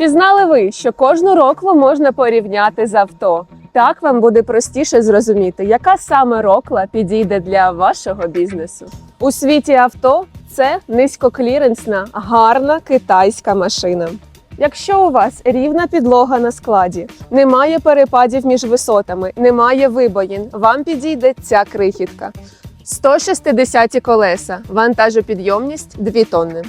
Чи знали ви, що кожну рокву можна порівняти з авто? Так вам буде простіше зрозуміти, яка саме рокла підійде для вашого бізнесу. У світі авто це низькокліренсна, гарна китайська машина. Якщо у вас рівна підлога на складі, немає перепадів між висотами, немає вибоїн, вам підійде ця крихітка. 160 колеса, вантажопідйомність 2 тонни.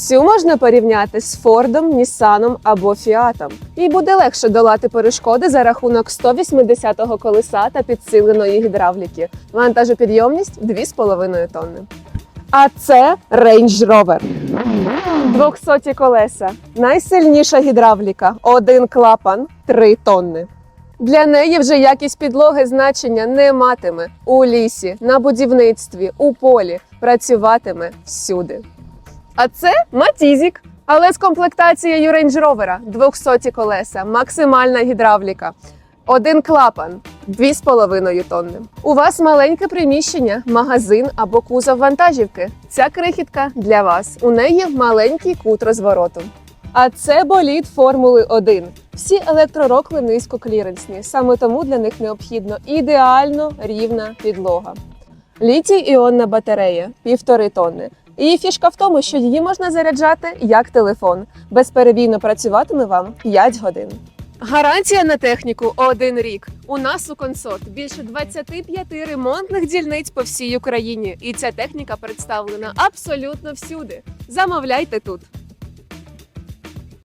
Цю можна порівняти з Фордом, Нісаном або Фіатом. І буде легше долати перешкоди за рахунок 180-го колеса та підсиленої гідравліки. Вантажопідйомність 2,5 тонни. А це Range Rover. 200 колеса, найсильніша гідравліка, один клапан, 3 тонни. Для неї вже якість підлоги значення не матиме у лісі, на будівництві, у полі, працюватиме всюди. А це Матізік, але з комплектацією Range Rover 200 колеса, максимальна гідравліка. Один клапан 2,5 тонни. У вас маленьке приміщення, магазин або кузов вантажівки. Ця крихітка для вас. У неї маленький кут розвороту. А це болід Формули 1. Всі електророкли низькокліренсні, саме тому для них необхідно ідеально рівна підлога. Літій іонна батарея півтори тонни. І фішка в тому, що її можна заряджати як телефон. Безперебійно працюватиме вам 5 годин. Гарантія на техніку один рік. У нас у консорт більше 25 ремонтних дільниць по всій Україні, і ця техніка представлена абсолютно всюди. Замовляйте тут.